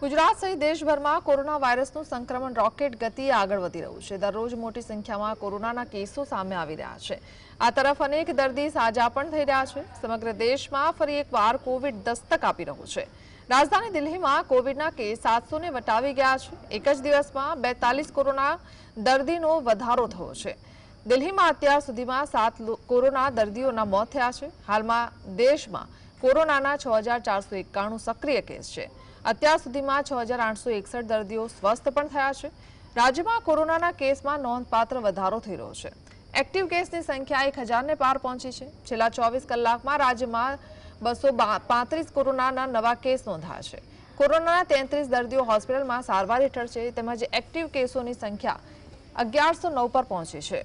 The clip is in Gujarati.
ગુજરાત સહિત દેશભરમાં કોરોના વાયરસનો સંક્રમણ રોકેટ ગતિએ આગળ વધી રહ્યો છે દરરોજ મોટી સંખ્યામાં કોરોનાના કેસો સામે આવી રહ્યા છે આ તરફ અનેક દર્દીઓ સાજા પણ થઈ રહ્યા છે સમગ્ર દેશમાં ફરી એકવાર કોવિડ દસ્તક આપી રહ્યો છે રાજધાની દિલ્હીમાં કોવિડના કે 700 ને વટાવી ગયા છે એક જ દિવસમાં 42 કોરોના દર્દીનો વધારો થયો છે દિલ્હીમાં અત્યાર સુધીમાં 7 કોરોના દર્દીઓના મોત થયા છે હાલમાં દેશમાં કોરોનાના 6491 સક્રિય કેસ છે અત્યાર સુધીમાં 6861 દર્દીઓ સ્વસ્થ પણ થયા છે રાજ્યમાં કોરોનાના કેસમાં નોનપાત્ર વધારો થઈ રહ્યો છે એક્ટિવ કેસની સંખ્યા 1000 ને પાર પહોંચી છે છેલ્લા 24 કલાકમાં રાજ્યમાં 232 કોરોનાના નવા કેસ નોંધાયા છે કોરોનાના 33 દર્દીઓ હોસ્પિટલમાં સારવાર હેઠળ છે તેમજ એક્ટિવ કેસોની સંખ્યા 1109 પર પહોંચી છે